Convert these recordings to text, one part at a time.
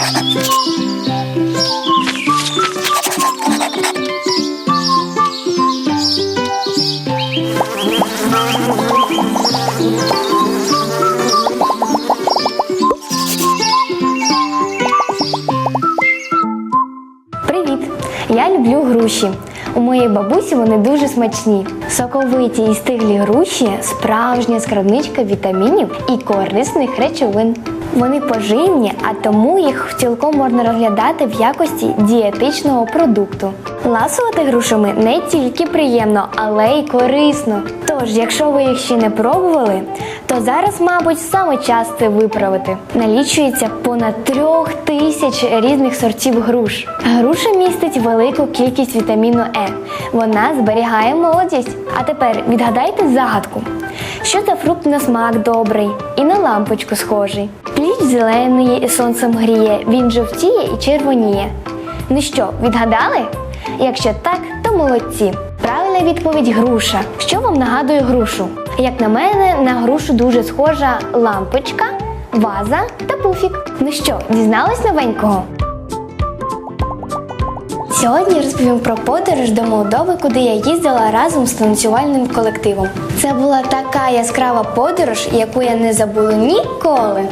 Привіт! Я люблю груші. У моєї бабусі вони дуже смачні. Соковиті і стиглі груші справжня скарбничка вітамінів і корисних речовин. Вони поживні, а тому їх цілком можна розглядати в якості дієтичного продукту. Ласувати грушами не тільки приємно, але й корисно. Тож, якщо ви їх ще не пробували, то зараз, мабуть, саме час це виправити. Налічується понад трьох тисяч різних сортів груш. Груша містить велику кількість вітаміну Е. Вона зберігає молодість. А тепер відгадайте загадку. Що за фрукт на смак добрий і на лампочку схожий? Пліч зелений і сонцем гріє, він жовтіє і червоніє. Ну що, відгадали? Якщо так, то молодці. Правильна відповідь груша. Що вам нагадує грушу? Як на мене, на грушу дуже схожа лампочка, ваза та пуфік. Ну що, дізнались новенького? Сьогодні розповім про подорож до Молдови, куди я їздила разом з танцювальним колективом. Це була така яскрава подорож, яку я не забуду ніколи.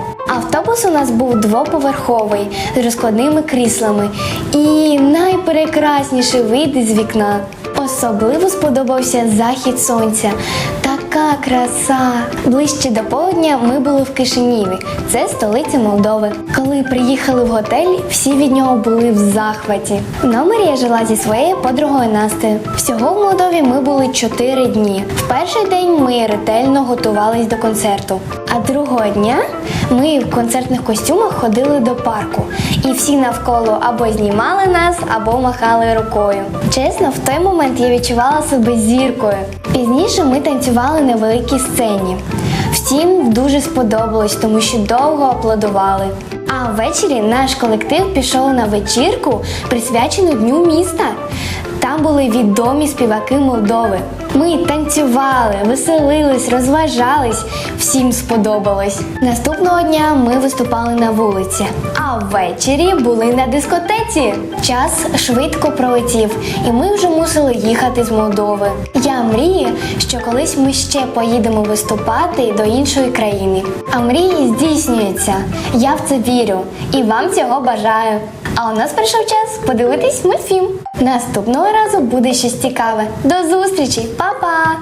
Автобус у нас був двоповерховий з розкладними кріслами і найпрекрасніший вид із вікна. Особливо сподобався захід сонця. Така краса! Ближче до полудня ми були в Кишиніві, це столиця Молдови. Коли приїхали в готель, всі від нього були в захваті. В номері я жила зі своєю подругою Настею. Всього в Молдові ми були 4 дні. В перший день ми ретельно готувались до концерту, а другого дня ми в концертних костюмах ходили до парку, і всі навколо або знімали нас, або махали рукою. Чесно, в той момент я відчувала себе зіркою. Пізніше ми танцювали на великій сцені. Всім дуже сподобалось, тому що довго аплодували. А ввечері наш колектив пішов на вечірку, присвячену Дню міста. Там були відомі співаки Молдови. Ми танцювали, веселились, розважались. Всім сподобалось. Наступного дня ми виступали на вулиці, а ввечері були на дискотеці. Час швидко пролетів, і ми вже мусили їхати з Молдови. Я мрію, що колись ми ще поїдемо виступати до іншої країни. А мрії здійснюються. Я в це вірю і вам цього бажаю. А у нас прийшов час подивитись мультфільм. Наступного разу буде щось цікаве. До зустрічі, Па-па!